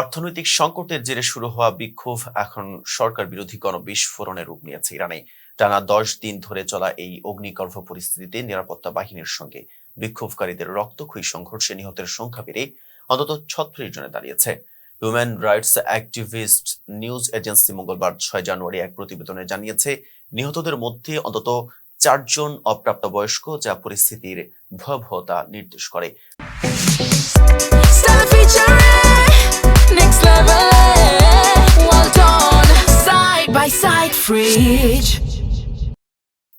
অর্থনৈতিক সংকটের জেরে শুরু হওয়া বিক্ষোভ এখন সরকার বিরোধী গণবিস্ফোরণে রূপ নিয়েছে ইরানে। টানা দশ দিন ধরে চলা এই অগ্নিগর্ভ পরিস্থিতিতে নিরাপত্তা বাহিনীর সঙ্গে বিক্ষোভকারীদের রক্তক্ষয়ী সংঘর্ষে নিহতের সংখ্যা বেড়ে অন্তত ছত্রিশ জনে দাঁড়িয়েছে। Human rights activist news agency মঙ্গলবার ছয় জানুয়ারি এক প্রতিবেদনে জানিয়েছে, নিহতদের মধ্যে অন্তত চারজন অপ্রাপ্তবয়স্ক যা পরিস্থিতির ভয়াবহতা নির্দেশ করে। Next level. Well done, side by side, fridge.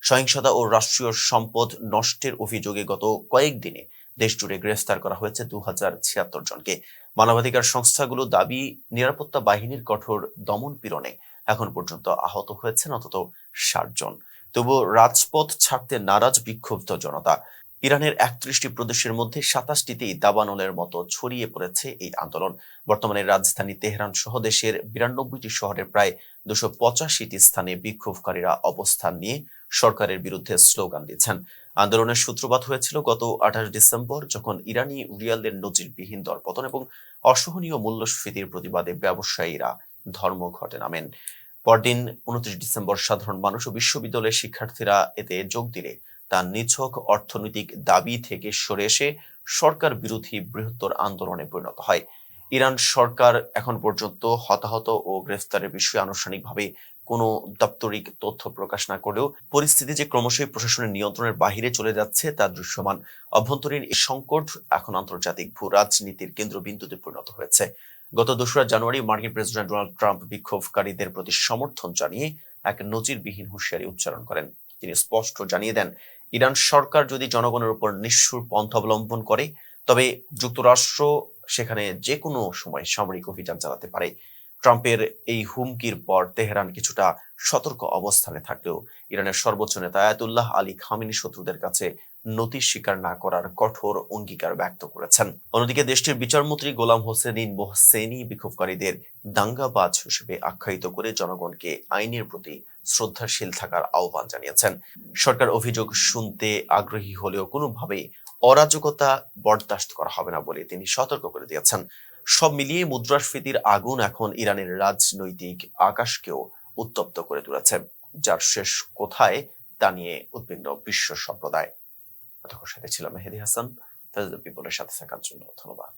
সহিংসতা ও রাষ্ট্রীয় সম্পদ নষ্টের অভিযোগে গত কয়েকদিনে দেশ জুড়ে গ্রেফতার করা হয়েছে দু হাজার ছিয়াত্তর জনকে মানবাধিকার সংস্থাগুলো দাবি নিরাপত্তা বাহিনীর কঠোর দমন পীড়নে এখন পর্যন্ত আহত হয়েছেন অন্তত ষাট জন তবু রাজপথ ছাড়তে নারাজ বিক্ষুব্ধ জনতা ইরানের একত্রিশটি প্রদেশের মধ্যে সাতাশটিতেই দাবানলের মতো ছড়িয়ে পড়েছে এই আন্দোলন। বর্তমানে রাজধানী তেহরান সহ দেশের বিরানব্বইটি শহরের প্রায় দুশো পঁচাশিটি স্থানে বিক্ষোভকারীরা অবস্থান নিয়ে সরকারের বিরুদ্ধে স্লোগান দিচ্ছেন। আন্দোলনের সূত্রপাত হয়েছিল গত আঠাশ ডিসেম্বর, যখন ইরানি রিয়ালের নজিরবিহীন দরপতন এবং অসহনীয় মূল্যস্ফীতির প্রতিবাদে ব্যবসায়ীরা ধর্মঘটে নামেন। পরদিন উনত্রিশ ডিসেম্বর সাধারণ মানুষ ও বিশ্ববিদ্যালয়ের শিক্ষার্থীরা এতে যোগ দিলে তা নিছক অর্থনৈতিক দাবি থেকে সরে এসে সরকার বিরোধী বৃহত্তর আন্দোলনে পরিণত হয়। ইরান সরকার এখন পর্যন্ত হতাহত ও গ্রেফতারের বিষয়ে আনুষ্ঠানিকভাবে কোনো দাপ্তরিক তথ্য প্রকাশ না করলেও পরিস্থিতি যে ক্রমশই প্রশাসনের নিয়ন্ত্রণের বাহিরে চলে যাচ্ছে তা দৃশ্যমান। অভ্যন্তরীণ এই সংকট এখন আন্তর্জাতিক ভূ রাজনীতির কেন্দ্রবিন্দুতে পরিণত হয়েছে। গত দোসরা জানুয়ারি মার্কিন প্রেসিডেন্ট ডোনাল্ড ট্রাম্প বিক্ষোভকারীদের প্রতি সমর্থন জানিয়ে এক নজিরবিহীন হুঁশিয়ারি উচ্চারণ করেন। তিনি স্পষ্ট জানিয়ে দেন ইরান সরকার যদি জনগণের উপর নিঃসুর পন্থ অবলম্বন করে, তবে যুক্তরাষ্ট্র সেখানে যে কোনো সময় সামরিক অভিযান চালাতে পারে। ট্রাম্পের এই হুমকির পর তেহরান কিছুটা সতর্ক অবস্থানে থাকলেও ইরানের সর্বোচ্চ নেতা আয়াতুল্লাহ আলী খামিনি শত্রুদের কাছে নতি স্বীকার না করার কঠোর অঙ্গীকার ব্যক্ত করেছেন। অন্যদিকে দেশটির বিচারমন্ত্রী গোলাম হোসেনিন মোহসেনি বিক্ষোভকারীদের দাঙ্গাবাজ হিসেবে আখ্যায়িত করে জনগণকে আইনের প্রতি শ্রদ্ধাশীল থাকার আহ্বান জানিয়েছেন। সরকার অভিযোগ শুনতে আগ্রহী হলেও কোনোভাবেই অরাজকতা বরদাস্ত করা হবে না বলে তিনি সতর্ক করে দিয়েছেন। সব মিলিয়ে মুদ্রাস্ফীতির আগুন এখন ইরানের রাজনৈতিক আকাশকেও উত্তপ্ত করে তুলেছে, যার শেষ কোথায় তা নিয়ে উদ্বিগ্ন বিশ্ব সম্প্রদায়। এতক্ষণ সাথে ছিলাম মেহেদি হাসান। পিপলের সাথে থাকার জন্য ধন্যবাদ।